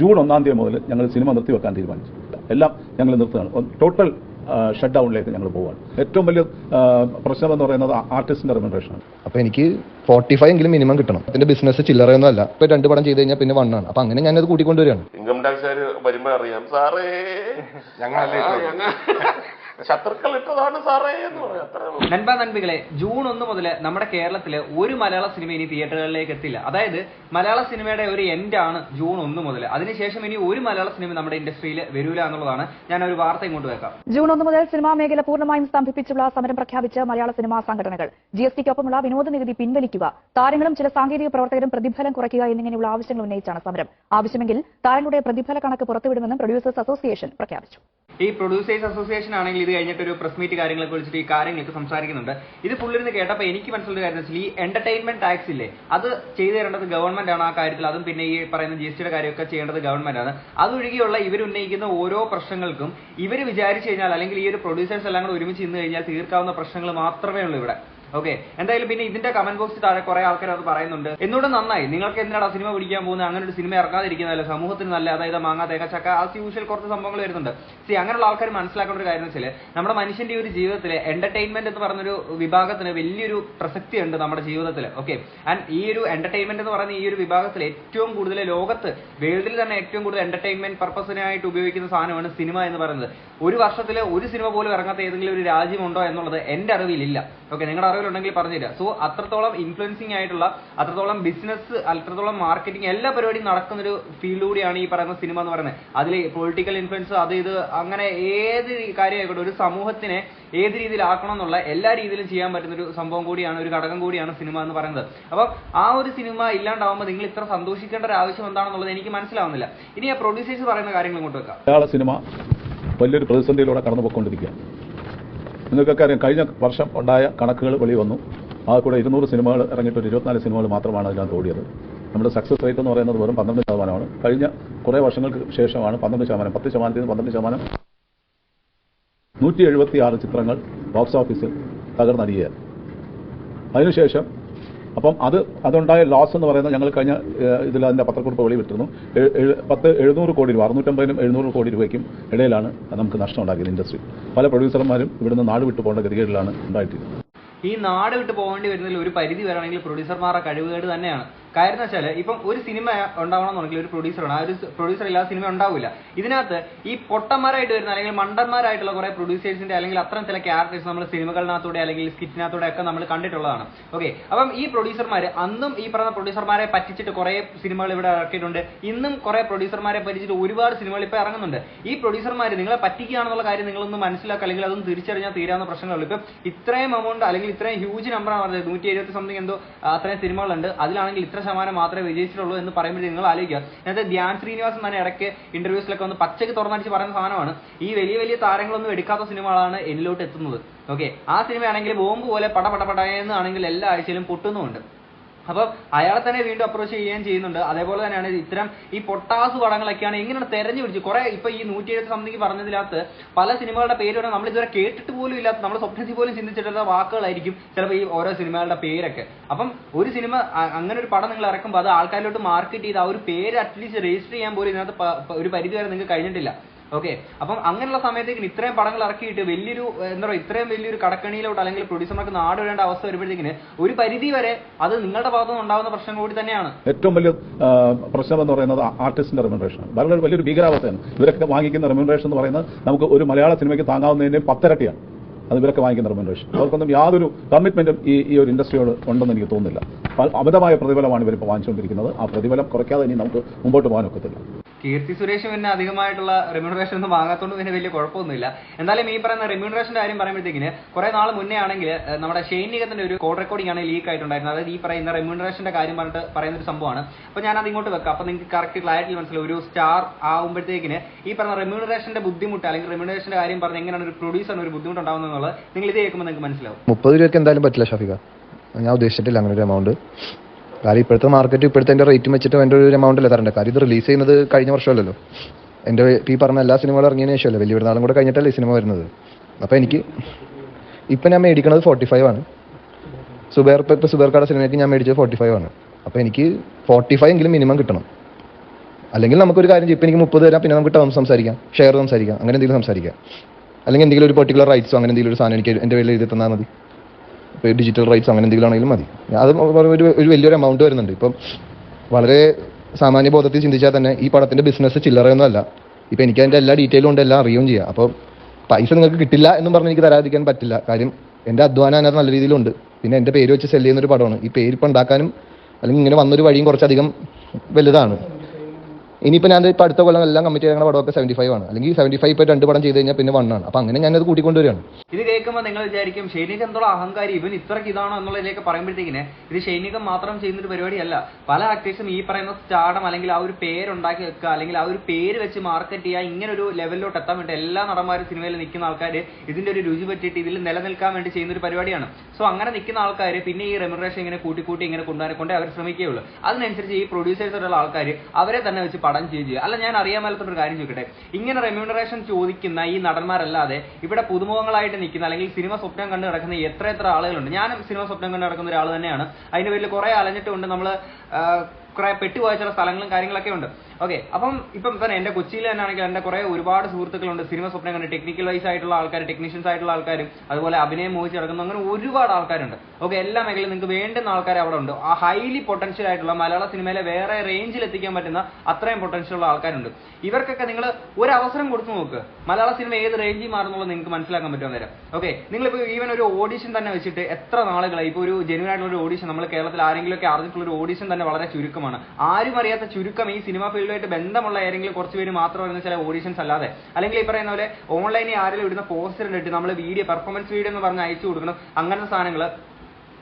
June ഒന്നാം തീയതി മുതൽ ഞങ്ങൾ സിനിമ നിർത്തിവെക്കാൻ തീരുമാനിച്ചു. എല്ലാം ഞങ്ങൾ നിർത്തുകയാണ്. ടോട്ടൽ ഷട്ട് ഡൗണിലേക്ക് ഞങ്ങൾ പോവുകയാണ്. ഏറ്റവും വലിയ പ്രശ്നം എന്ന് പറയുന്നത് ആർട്ടിസ്റ്റിന്റെ റെമ്യൂണറേഷനാണ് അപ്പോൾ എനിക്ക് ഫോർട്ടി ഫൈവ് എങ്കിലും മിനിമം കിട്ടണം. അതിന്റെ ബിസിനസ് ചില്ലറയൊന്നും അല്ല. ഇപ്പോൾ രണ്ട് പടം ചെയ്ത് കഴിഞ്ഞാൽ പിന്നെ വണ്ണാണ് അപ്പോൾ അങ്ങനെ ഞാനത് കൂട്ടിക്കൊണ്ടുവരികയാണ്. ഇൻകം ടാക്സുകാർ വരുമ്പോൾ അറിയാം. സാറേ. ഞങ്ങളല്ലേ ശത്രുക്കൾ ഇട്ടതാണ് സാറേ എന്ന് പറയാം. അത്ര. നൻപ നൻപികളെ ജൂൺ ഒന്ന് മുതൽ നമ്മുടെ കേരളത്തിൽ ഒരു മലയാള സിനിമ ഇനി തിയേറ്ററുകളിലേക്ക് എത്തില്ല. അതായത് മലയാള സിനിമയുടെ ഒരു എൻഡ് ആണ് ജൂൺ ഒന്ന് മുതൽ അതിനുശേഷം ഇനി ഒരു മലയാള സിനിമ നമ്മുടെ ഇൻഡസ്ട്രിയിൽ വരൂല എന്നുള്ളതാണ് ഞാൻ ഒരു വാർത്ത ഇങ്ങോട്ട് വെക്കാം. ജൂൺ ഒന്ന് മുതൽ സിനിമാ മേഖല പൂർണമായും സ്തംഭിപ്പിച്ചുള്ള സമരം പ്രഖ്യാപിച്ച മലയാള സിനിമാ സംഘടനകൾ. ജി എസ് ടിക്കൊപ്പമുള്ള വിനോദ നികുതി പിൻവലിക്കുക താരങ്ങളും ചില സാങ്കേതിക പ്രവർത്തകരും പ്രതിഫലം കുറയ്ക്കുക എന്നിങ്ങനെയുള്ള ആവശ്യങ്ങൾ ഉന്നയിച്ചാണ് സമരം. ആവശ്യമെങ്കിൽ താരങ്ങളുടെ പ്രതിഫല കണക്ക് പുറത്തുവിടുമെന്നും പ്രൊഡ്യൂസേഴ്സ് അസോസിയേഷൻ പ്രഖ്യാപിച്ചു. ഈ പ്രൊഡ്യൂസേഴ്സ് അസോസിയേഷൻ ആണെങ്കിൽ ഇത് കഴിഞ്ഞിട്ട് ഒരു പ്രസ് മീറ്റ് കാര്യങ്ങളൊക്കെ വിളിച്ചിട്ട് ഈ കാര്യങ്ങളൊക്കെ സംസാരിക്കുന്നുണ്ട്. ഇത് പുള്ളിരുന്ന് കേട്ടപ്പോൾ എനിക്ക് മനസ്സിലൊരു കാര്യം വെച്ചാൽ ഈ എന്റർടൈൻമെന്റ് ടാക്സ് ഇല്ലേ അത് ചെയ്തു തരേണ്ടത് ഗവൺമെന്റ് ആണ് ആ കാര്യത്തിൽ. അതും പിന്നെ ഈ പറയുന്ന ജി എസ് ടിയുടെ കാര്യമൊക്കെ ചെയ്യേണ്ടത് ഗവൺമെന്റ് ആണ്. അതൊഴികെയുള്ള ഇവർ ഉന്നയിക്കുന്ന ഓരോ പ്രശ്നങ്ങൾക്കും ഇവർ വിചാരിച്ചു കഴിഞ്ഞാൽ അല്ലെങ്കിൽ ഈ ഒരു പ്രൊഡ്യൂസേഴ്സ് എല്ലാം കൂടെ ഒരുമിച്ച് ഇന്ന് കഴിഞ്ഞാൽ തീർക്കാവുന്ന പ്രശ്നങ്ങൾ മാത്രമേ ഉള്ളൂ ഇവിടെ. ഓക്കെ എന്തായാലും പിന്നെ ഇതിന്റെ കമന്റ് ബോക്സ് താഴെ കുറെ ആൾക്കാർ അത് പറയുന്നുണ്ട്. എന്നോട് നന്നായി. നിങ്ങൾക്ക് എന്തിനാണ് സിനിമ പിടിക്കാൻ പോകുന്നത് അങ്ങനെ ഒരു സിനിമ ഇറക്കാതിരിക്കുന്നതല്ല സമൂഹത്തിന് നല്ല അതായത് മാങ്ങ തേങ്ങ ചക്ക ആസ് യൂഷ്വൽ കുറച്ച് സംഭവങ്ങൾ വരുന്നുണ്ട്. സി അങ്ങനെയുള്ള ആൾക്കാർ മനസ്സിലാക്കേണ്ട ഒരു കാര്യം വെച്ചാൽ നമ്മുടെ മനുഷ്യന്റെ ഒരു ജീവിതത്തിൽ എന്റർടൈൻമെന്റ് എന്ന് പറഞ്ഞൊരു വിഭാഗത്തിന് വലിയൊരു പ്രസക്തി ഉണ്ട് നമ്മുടെ ജീവിതത്തിൽ ഓക്കെ ആൻഡ് ഈ ഒരു എന്റർടൈൻമെന്റ് എന്ന് പറയുന്ന ഈ ഒരു വിഭാഗത്തിൽ ഏറ്റവും കൂടുതൽ ലോകത്ത് വേൾഡിൽ തന്നെ ഏറ്റവും കൂടുതൽ എന്റർടൈൻമെന്റ് പർപ്പസിനായിട്ട് ഉപയോഗിക്കുന്ന സാധനമാണ് സിനിമ എന്ന് പറയുന്നത്. ഒരു വർഷത്തിൽ ഒരു സിനിമ പോലും ഇറങ്ങാത്ത ഏതെങ്കിലും ഒരു രാജ്യമുണ്ടോ എന്നുള്ളത് എന്റെ അറിവിലില്ല. ഓക്കെ നിങ്ങളുടെ അറിവിലുണ്ടെങ്കിൽ പറഞ്ഞുതരാം. സോ അത്രത്തോളം ഇൻഫ്ലുവൻസിങ് ആയിട്ടുള്ള അത്രത്തോളം ബിസിനസ് അത്രത്തോളം മാർക്കറ്റിംഗ് എല്ലാ പരിപാടിയും നടക്കുന്ന ഒരു ഫീൽഡ് കൂടിയാണ് ഈ പറയുന്ന സിനിമ എന്ന് പറയുന്നത്. അതിൽ പൊളിറ്റിക്കൽ ഇൻഫ്ലുവൻസ് അത് ഇത് അങ്ങനെ ഏത് കാര്യമായിക്കോട്ടെ ഒരു സമൂഹത്തിനെ ഏത് രീതിയിലാക്കണം എന്നുള്ള എല്ലാ രീതിയിലും ചെയ്യാൻ പറ്റുന്ന ഒരു സംഭവം കൂടിയാണ് ഒരു ഘടകം കൂടിയാണ് സിനിമ എന്ന് പറയുന്നത്. അപ്പോൾ ആ ഒരു സിനിമ ഇല്ലാണ്ടാവുമ്പോൾ നിങ്ങൾ ഇത്ര സന്തോഷിക്കേണ്ട ഒരു ആവശ്യം എന്താണെന്നുള്ളത് എനിക്ക് മനസ്സിലാവുന്നില്ല. ഇനി ആ പ്രൊഡ്യൂസേഴ്സ് പറയുന്ന കാര്യങ്ങൾ ഇങ്ങോട്ട് വെക്കാം. സിനിമ വലിയൊരു പ്രതിസന്ധിയിലൂടെ കടന്നു പോയിക്കൊണ്ടിരിക്കുകയാണ് നിങ്ങൾക്കൊക്കെ അറിയാം കഴിഞ്ഞ വർഷം ഉണ്ടായ കണക്കുകൾ വെളി വന്നു. ആ കൂടെ ഇരുന്നൂറ് സിനിമകൾ ഇറങ്ങിയിട്ട് ഒരു ഇരുപത്തിനാല് സിനിമകൾ മാത്രമാണ് അതിനകത്ത് ഓടിയത്. നമ്മുടെ സക്സസ് റേറ്റ് എന്ന് പറയുന്നത് വെറും പന്ത്രണ്ട് ശതമാനമാണ്. കഴിഞ്ഞ കുറേ വർഷങ്ങൾക്ക് ശേഷമാണ് പന്ത്രണ്ട് ശതമാനം പത്ത് ശതമാനത്തിൽ നിന്ന് പന്ത്രണ്ട് ശതമാനം നൂറ്റി എഴുപത്തി ആറ് ചിത്രങ്ങൾ ബോക്സ് ഓഫീസിൽ തകർന്നടിയുകയാണ്. അതിനുശേഷം അപ്പം അത് അതുണ്ടായ ലോസ് എന്ന് പറയുന്നത് ഞങ്ങൾ കഴിഞ്ഞ ഇതിൽ അതിന്റെ പത്രക്കുറിപ്പ് വെളിവിട്ടിരുന്നു പത്ത് എഴുന്നൂറ് കോടി രൂപ അറുന്നൂറ്റമ്പതിനും എഴുന്നൂറ് കോടി രൂപയ്ക്കും ഇടയിലാണ് നമുക്ക് നഷ്ടം ഉണ്ടാക്കിയത് ഇൻഡസ്ട്രി പല പ്രൊഡ്യൂസർമാരും ഇവിടുന്ന് നാട് വിട്ടു പോകേണ്ട ഗതികേടിലാണ് ഉണ്ടായിട്ടിരുന്നത്. ഈ നാട് വിട്ട് പോകേണ്ടി വരുന്നതിൽ ഒരു പരിധി വരാണെങ്കിൽ പ്രൊഡ്യൂസർമാരുടെ കഴിവുകേട് തന്നെയാണ്. കാര്യം എന്ന് വെച്ചാൽ ഇപ്പം ഒരു സിനിമ ഉണ്ടാവണമെന്നുണ്ടെങ്കിൽ ഒരു പ്രൊഡ്യൂസറാണ് ആ ഒരു പ്രൊഡ്യൂസർ ഇല്ലാതെ സിനിമ ഉണ്ടാവില്ല. ഇതിനകത്ത് ഈ പൊട്ടന്മാരായിട്ട് വരുന്ന അല്ലെങ്കിൽ മണ്ടന്മാരായിട്ടുള്ള കുറെ പ്രൊഡ്യൂസേഴ്സിന്റെ അല്ലെങ്കിൽ അത്തരം ചില ക്യാരക്ടേഴ്സ് നമ്മൾ സിനിമകളിനകത്തൂടെ അല്ലെങ്കിൽ സ്കിറ്റിനകത്തൂടെ ഒക്കെ നമ്മൾ കണ്ടിട്ടുള്ളതാണ്. ഓക്കെ അപ്പം ഈ പ്രൊഡ്യൂസർമാർ അന്നും ഈ പറഞ്ഞ പ്രൊഡ്യൂസർമാരെ പറ്റിച്ചിട്ട് കുറെ സിനിമകൾ ഇവിടെ ഇറക്കിയിട്ടുണ്ട്. ഇന്നും കുറെ പ്രൊഡ്യൂസർമാരെ പറ്റിച്ചിട്ട് ഒരുപാട് സിനിമകൾ ഇപ്പോൾ ഇറങ്ങുന്നുണ്ട്. ഈ പ്രൊഡ്യൂസർമാർ നിങ്ങളെ പറ്റിക്കുകയാണെന്നുള്ള കാര്യം നിങ്ങളൊന്ന് മനസ്സിലാക്കുക അല്ലെങ്കിൽ അതൊന്ന് തിരിച്ചറിഞ്ഞാൽ തീരാവുന്ന പ്രശ്നങ്ങളുള്ളൂ ഇപ്പം ഇത്രയും എമൗണ്ട് അല്ലെങ്കിൽ ഇത്രയും ഹ്യൂജ് നമ്പറാണ് പറഞ്ഞത്. നൂറ്റി എഴുപത്തി സംതിങ് എന്തോ അത്രയും സിനിമകളുണ്ട്. അതിലാണെങ്കിൽ ഇത്ര ശതമാനം മാത്രമേ വിജയിച്ചിട്ടുള്ളൂ എന്ന് പറയുമ്പോൾ നിങ്ങൾ ആലോചിക്കുക. നേരത്തെ ധ്യാൻ ശ്രീനിവാസൻ തന്നെ ഇടയ്ക്ക് ഇന്റർവ്യൂസിലൊക്കെ ഒന്ന് പച്ചയ്ക്ക് തുറന്നടിച്ച് പറയുന്ന സാധനമാണ്. ഈ വലിയ വലിയ താരങ്ങളൊന്നും എടുക്കാത്ത സിനിമകളാണ് എന്നിലോട്ട് എത്തുന്നത്. ഓക്കെ ആ സിനിമയാണെങ്കിൽ ബോംബ് പോലെ പടപടപടയെന്നാണെങ്കിൽ പട പടയെന്നാണെങ്കിൽ എല്ലാ ആഴ്ചയിലും പൊട്ടുന്നുമുണ്ട്. അപ്പൊ അയാളെ തന്നെ വീണ്ടും അപ്രോച്ച് ചെയ്യുകയും ചെയ്യുന്നുണ്ട്. അതേപോലെ തന്നെയാണ് ഇത്തരം ഈ പൊട്ടാസ് പടങ്ങളൊക്കെയാണ് എങ്ങനെയാണ് തെരഞ്ഞു പിടിച്ച് കുറെ ഇപ്പൊ ഈ നൂറ്റി എഴുപത്തി സംതിങ് പറഞ്ഞതിനകത്ത് പല സിനിമകളുടെ പേര് വരെ നമ്മൾ ഇതുവരെ കേട്ടിട്ട് പോലും ഇല്ലാത്ത നമ്മൾ സ്വപ്നത്തിൽ പോലും ചിന്തിച്ചിട്ടുള്ള വാക്കുകളായിരിക്കും ചിലപ്പോൾ ഈ ഓരോ സിനിമകളുടെ പേരൊക്കെ. അപ്പം ഒരു സിനിമ അങ്ങനെ ഒരു പടം നിങ്ങൾ ഇറക്കുമ്പോൾ അത് ആൾക്കാരിലോട്ട് മാർക്കറ്റ് ചെയ്ത് ആ ഒരു പേര് അറ്റ്ലീസ്റ്റ് രജിസ്റ്റർ ചെയ്യാൻ പോലും ഇതിനകത്ത് ഒരു പരിധി വരെ നിങ്ങൾക്ക് കഴിഞ്ഞിട്ടില്ല. ഓക്കെ അപ്പം അങ്ങനെയുള്ള സമയത്തേക്ക് ഇത്രയും പടങ്ങൾ ഇറക്കിയിട്ട് വലിയൊരു എന്താ പറയുക ഇത്രയും വലിയൊരു കടക്കണിയിലോട്ട് അല്ലെങ്കിൽ പ്രൊഡ്യൂസർമാർക്ക് നാട് വരേണ്ട അവസ്ഥ വരുമ്പോഴത്തേക്കിന് ഒരു പരിധി വരെ അത് നിങ്ങളുടെ ഭാഗത്തുനിന്ന് ഉണ്ടാകുന്ന പ്രശ്നം കൂടി തന്നെയാണ്. ഏറ്റവും വലിയ പ്രശ്നം എന്ന് പറയുന്നത് ആർട്ടിസ്റ്റിന്റെ റെമ്യൂണറേഷൻ വളരെ വലിയൊരു ഭീകരാവസ്ഥയാണ്. ഇവരൊക്കെ വാങ്ങിക്കുന്ന റെമ്യൂണറേഷൻ എന്ന് പറയുന്നത് നമുക്ക് ഒരു മലയാള സിനിമയ്ക്ക് താങ്ങാവുന്നതിന്റെ പത്തരട്ടിയാണ്. അത് ഇവരൊക്കെ വാങ്ങിക്കുന്ന റെമ്യൂണറേഷൻ അവർക്കൊന്നും യാതൊരു കമ്മിറ്റ്മെന്റും ഈ ഈ ഒരു ഇൻഡസ്ട്രിയോട് ഉണ്ടെന്ന് എനിക്ക് തോന്നുന്നില്ല. അമിതമായ പ്രതിഫലമാണ് ഇവരിപ്പോൾ വാങ്ങിച്ചുകൊണ്ടിരിക്കുന്നത്. ആ പ്രതിഫലം കുറയ്ക്കാതെ ഇനി നമുക്ക് മുമ്പോട്ട് പോകാൻ ഒക്കത്തില്ല. കീർത്തി സുരേഷ് പിന്നെ അധികമായിട്ടുള്ള റെമ്യൂണറേഷൻ ഒന്നും വാങ്ങാത്തോണ്ട് പിന്നെ വലിയ കുഴപ്പമൊന്നുമില്ല. എന്തായാലും ഈ പറയുന്ന റെമ്യൂണറേഷന്റെ കാര്യം പറയുമ്പോഴത്തേക്കിന് കുറെ നാൾ മുന്നേ ആണെങ്കിൽ നമ്മുടെ ഷെയ്ൻ നിഗത്തിന്റെ ഒരു കോഡ് റെക്കോർഡിംഗ് ആണ് ലീക്ക് ആയിട്ടുണ്ടായിരുന്നത്. അതായത് ഈ പറയുന്ന റെമ്യൂണറേഷന്റെ കാര്യം പറഞ്ഞിട്ട് പറയുന്ന ഒരു സംഭവമാണ്. അപ്പൊ ഞാൻ അത് ഇങ്ങോട്ട് വെക്കാം. അപ്പൊ നിങ്ങൾക്ക് കറക്റ്റ് ക്ലാരിറ്റി മനസ്സിലാവും. ഒരു സ്റ്റാർ ആകുമ്പോഴത്തേക്കിന് ഈ പറഞ്ഞ റെമ്യൂണറേഷന്റെ ബുദ്ധിമുട്ട് അല്ലെങ്കിൽ റെമ്യൂണറേഷന്റെ കാര്യം പറഞ്ഞ് എങ്ങനെയാണ് ഒരു പ്രൊഡ്യൂസറിന് ഒരു ബുദ്ധിമുട്ട് ഉണ്ടാവുന്നത് നിങ്ങൾ ഇത് കേൾക്കുമ്പോൾ നിങ്ങൾക്ക് മനസ്സിലാവും. മുപ്പത് രൂപയ്ക്ക് എന്തായാലും പറ്റില്ല ഷഫിക ഞാൻ ഉദ്ദേശിച്ചിട്ടില്ല അങ്ങനെ ഒരു എമൗണ്ട് കാര്യം ഇപ്പോഴത്തെ മാർക്കറ്റ് ഇപ്പോഴത്തെ എന്റെ റേറ്റും വെച്ചിട്ട് എന്റെ ഒരു എമൗണ്ട് അല്ലേ തരേണ്ടത്? കാര്യം ഇത് റിലീസ് ചെയ്യുന്നത് കഴിഞ്ഞ വർഷമല്ലല്ലോ. എന്റെ ഈ പറഞ്ഞ എല്ലാ സിനിമകളും ഇറങ്ങിയതിന് ശേഷമല്ലേ? വലിയ പെരുന്നാളും കൂടെ കഴിഞ്ഞിട്ടല്ലേ സിനിമ വരുന്നത്. അപ്പോൾ എനിക്ക് ഇപ്പം ഞാൻ മേടിക്കണത് ഫോർട്ടി ഫൈവ് ആണ്. സുബേർ ഇപ്പോൾ ഇപ്പോൾ കാട സിനിമയ്ക്ക് ഞാൻ മേടിച്ചത് ഫോർട്ടി ഫൈവ് ആണ്. അപ്പോൾ എനിക്ക് ഫോർട്ടി ഫൈവ് എങ്കിലും മിനിമം കിട്ടണം. അല്ലെങ്കിൽ നമുക്കൊരു കാര്യം ചെയ്യും. ഇപ്പം എനിക്ക് മുപ്പത് തരാം പിന്നെ നമുക്ക് ടേം സംസാരിക്കാം. ഷെയർ സംസാരിക്കാം. അങ്ങനെ എന്തെങ്കിലും സംസാരിക്കാം. അല്ലെങ്കിൽ എന്തെങ്കിലും ഒരു പെർട്ടിക്കുലർ റൈറ്റ്സോ അങ്ങനെ എന്തെങ്കിലും ഒരു സാധനം എനിക്ക് എന്റെ പേരിൽ എഴുതി തന്നാൽ മതി. ഡിജിറ്റൽ റൈറ്റ്സ് അങ്ങനെ എന്തെങ്കിലും ആണെങ്കിലും മതി. അത് ഒരു ഒരു വലിയൊരു എമൗണ്ട് വരുന്നുണ്ട്. ഇപ്പം വളരെ സാമാന്യ ബോധത്തിൽ ചിന്തിച്ചാൽ തന്നെ ഈ പടത്തിന്റെ ബിസിനസ് ചില്ലറയൊന്നുമല്ല ഇപ്പം എനിക്ക് അതിന്റെ എല്ലാ ഡീറ്റെയിലും ഉണ്ട് എല്ലാം അറിയുകയും ചെയ്യാം. അപ്പോൾ പൈസ നിങ്ങൾക്ക് കിട്ടില്ല എന്നും പറഞ്ഞ് എനിക്ക് തരാതിരിക്കാൻ പറ്റില്ല. കാര്യം എന്റെ അധ്വാനം അതിനകത്ത് നല്ല രീതിയിലുണ്ട് പിന്നെ എന്റെ പേര് വെച്ച് സെല്ല് ചെയ്യുന്ന ഒരു പടമാണ്. ഈ പേര് ഇപ്പം ഉണ്ടാക്കാനും അല്ലെങ്കിൽ ഇങ്ങനെ വന്നൊരു വഴിയും കുറച്ചധികം വലുതാണ്. ഇനിയിപ്പോൾ ഞാൻ ഇപ്പോൾ അടുത്ത കൊല്ലം എല്ലാം കമ്മിറ്റ് ചെയ്ത പടമൊക്കെ സെവന്റി ഫൈവ് ആണ്. അല്ലെങ്കിൽ സെവന്റി ഫൈവ് ഇപ്പോൾ രണ്ട് പടം ചെയ്ത് കഴിഞ്ഞാൽ പിന്നെ വൺ ആണ്. അപ്പോൾ അങ്ങനെ ഞാനത് കൂട്ടിക്കൊണ്ടുവരികയാണ്. ഇത് കേൾക്കുമ്പോൾ നിങ്ങൾ വിചാരിക്കും ഷൈനിക എന്തോളം അഹങ്കാരി ഇവൻ ഇത്രയ്ക്ക് ഇതാണോ എന്നുള്ളതിലേക്ക് പറയുമ്പോഴത്തേക്കിന് ഇത് ഷൈനികം മാത്രം ചെയ്യുന്ന ഒരു പരിപാടിയല്ല. പല ആക്ടേഴ്സും ഈ പറയുന്ന സ്റ്റാർഡം അല്ലെങ്കിൽ ആ ഒരു പേരുണ്ടാക്കി വെക്കുക അല്ലെങ്കിൽ ആ ഒരു പേര് വെച്ച് മാർക്കറ്റ് ചെയ്യുക ഇങ്ങനെ ഒരു ലെവലിലോട്ട് എത്താൻ വേണ്ടി എല്ലാ നടന്മാരും സിനിമയിൽ നിൽക്കുന്ന ആൾക്കാർ ഇതിന്റെ ഒരു രുചി പറ്റിയിട്ട് ഇതിൽ നിലനിൽക്കാൻ വേണ്ടി ചെയ്യുന്ന ഒരു പരിപാടിയാണ്. സോ അങ്ങനെ നിൽക്കുന്ന ആൾക്കാർ പിന്നെ ഈ റെമുറേഷൻ ഇങ്ങനെ കൂട്ടി കൂട്ടി ഇങ്ങനെ കൊണ്ടുവരാൻ കൊണ്ടേ അവർ ശ്രമിക്കുകയുള്ളൂ. അതിനനുസരിച്ച് ഈ പ്രൊഡ്യൂസേഴ്സുള്ള ആൾക്കാർ അവരെ തന്നെ വെച്ച് പടം ചെയ്യുക അല്ല ഞാൻ അറിയാൻ മേലത്തൊരു കാര്യം ചോദിക്കട്ടെ? ഇങ്ങനെ റെമ്യൂണറേഷൻ ചോദിക്കുന്ന ഈ നടന്മാരല്ലാതെ ഇവിടെ പുതുമുഖങ്ങളായിട്ട് നിൽക്കുന്ന അല്ലെങ്കിൽ സിനിമ സ്വപ്നം കണ്ട് നടക്കുന്ന എത്ര എത്ര ആളുകളുണ്ട്? ഞാനും സിനിമ സ്വപ്നം കണ്ട് നടക്കുന്ന ഒരാൾ തന്നെയാണ്. അതിന്റെ പേരിൽ കുറെ അലഞ്ഞിട്ടുണ്ട് നമ്മൾ കുറെ പെട്ടി വായിച്ചുള്ള സ്ഥലങ്ങളും കാര്യങ്ങളൊക്കെ ഉണ്ട്. ഓക്കെ അപ്പം ഇപ്പം തന്നെ എന്റെ കൊച്ചിയിൽ തന്നെ ആണെങ്കിൽ എന്റെ കുറെ ഒരുപാട് സുഹൃത്തുക്കളുണ്ട്. സിനിമ സ്വപ്നം കണ്ട് ടെക്നിക്കൽ വൈസ് ആയിട്ടുള്ള ആൾക്കാർ ടെക്നീഷ്യൻസ് ആയിട്ടുള്ള ആൾക്കാരും അതുപോലെ അഭിനയം മോഹിച്ച് നടക്കുന്ന അങ്ങനെ ഒരുപാട് ആൾക്കാരുണ്ട്. ഓക്കെ എല്ലാ മേഖലയിലും നിങ്ങൾക്ക് വേണ്ടുന്ന ആൾക്കാർ അവിടെ ഉണ്ട്. ആ ഹൈലി പൊട്ടൻഷ്യൽ ആയിട്ടുള്ള മലയാള സിനിമയിലെ വേറെ റേഞ്ചിൽ എത്തിക്കാൻ പറ്റുന്ന അത്രയും പൊട്ടൻഷ്യൽ ഉള്ള ആൾക്കാരുണ്ട്. ഇവർക്കൊക്കെ നിങ്ങൾ ഒരു അവസരം കൊടുത്തു നോക്ക്. മലയാള സിനിമ ഏത് റേഞ്ചിൽ മാറുന്നുള്ളത് നിങ്ങൾക്ക് മനസ്സിലാക്കാൻ പറ്റും നേരം ഓക്കെ നിങ്ങളിപ്പോൾ ഈവൻ ഒരു ഓഡിഷൻ തന്നെ വെച്ചിട്ട് എത്ര നാളുകളായി? ഇപ്പോൾ ഒരു ജെനുവൻ ആയിട്ടുള്ള ഒരു ഓഡിഷൻ നമ്മൾ കേരളത്തിൽ ആരെങ്കിലും ഒക്കെ അറിഞ്ഞിട്ടുള്ള ഒരു ഓഡിഷൻ തന്നെ വളരെ ചുരുക്കമാണ്. ആരും അറിയാത്ത ചുരുക്കം ഈ സിനിമ ഫീൽഡുമായിട്ട് ബന്ധമുള്ള ഏതെങ്കിലും കുറച്ച് പേര് മാത്രം വരുന്ന ചില ഓഡിഷൻസ് അല്ലാതെ. അല്ലെങ്കിൽ ഈ പറയുന്ന പോലെ ഓൺലൈനിൽ ആരെങ്കിലും ഇടുന്ന പോസ്റ്റർ ഇട്ട് നമ്മൾ വീഡിയോ പെർഫോമൻസ് വീഡിയോ എന്ന് പറഞ്ഞ് അയച്ചു കൊടുക്കണം. അങ്ങനത്തെ സാധനങ്ങൾ